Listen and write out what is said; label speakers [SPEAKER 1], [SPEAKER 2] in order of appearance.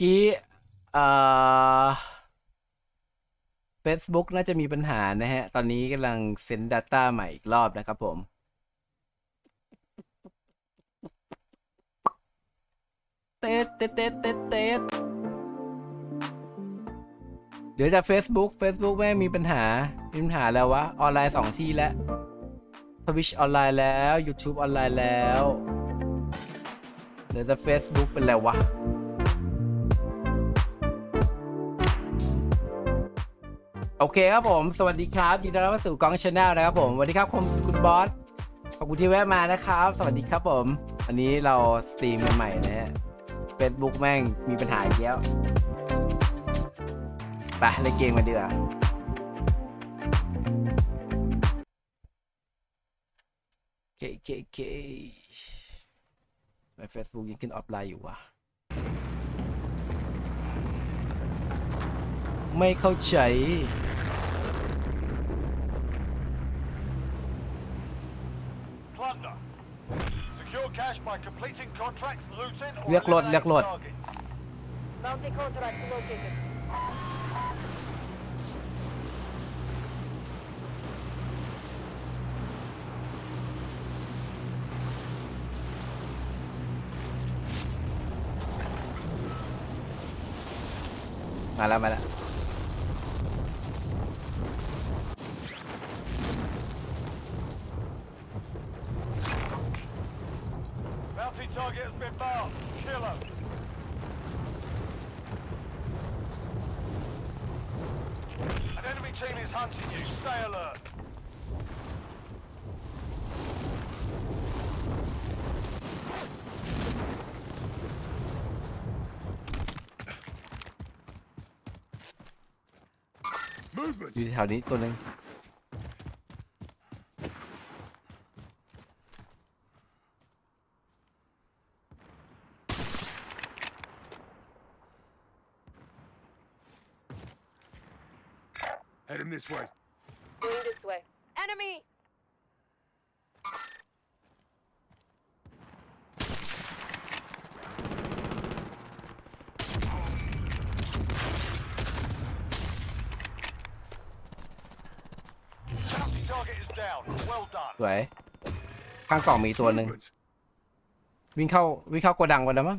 [SPEAKER 1] กี้เอ่อ Facebook น่าจะมีปัญหานะฮะ ตอนนี้กำลังเซ็น Data ใหม่อีกรอบนะครับผม เตดเตดเตดเตดเตดเดี๋ยวจะ Facebook Facebook แม่งมีปัญหา มีปัญหาแล้ววะ ออนไลน์สองที่แล้ว Twitch ออนไลน์แล้ว YouTube ออนไลน์แล้วเดี๋ยวจะ Facebook เป็นแล้ววะ โอเคครับผม สวัสดีครับ ยินดีต้อนรับสู่กองชาแนลนะครับผมสวัสดีครับคุณคุณบอส ขอบคุณที่แวะมานะครับ สวัสดีครับผม อันนี้เราสตรีมกันใหม่นะฮะเฟซบุ๊กแม่งมีปัญหาอีกแล้วไปเล่นเกมมาดีกว่าโอเคเคเคไมเฟซบุ๊กยังขึ้นออฟไลน์อยู่วะไม่เข้าใจ
[SPEAKER 2] Plunder. Secure cash by completing contracts, looting, or
[SPEAKER 1] เรียกรถเรียกรถ
[SPEAKER 2] eliminating targets.
[SPEAKER 3] Bounty contract located.
[SPEAKER 1] มาแล้วมาแล้ว
[SPEAKER 2] Target has been marked. Kill him. An enemy team is hunting you. Stay alert. Movement.
[SPEAKER 1] You thảo đi.
[SPEAKER 4] Head him this way.
[SPEAKER 3] Going this way. Enemy!
[SPEAKER 2] Bounty target is down. Well done.
[SPEAKER 1] สวย ข้างกล่องมีตัวหนึ่ง
[SPEAKER 4] Movement.
[SPEAKER 1] วิ่งเข้าวิ่งเข้าโกดังไปแล้วมั้ง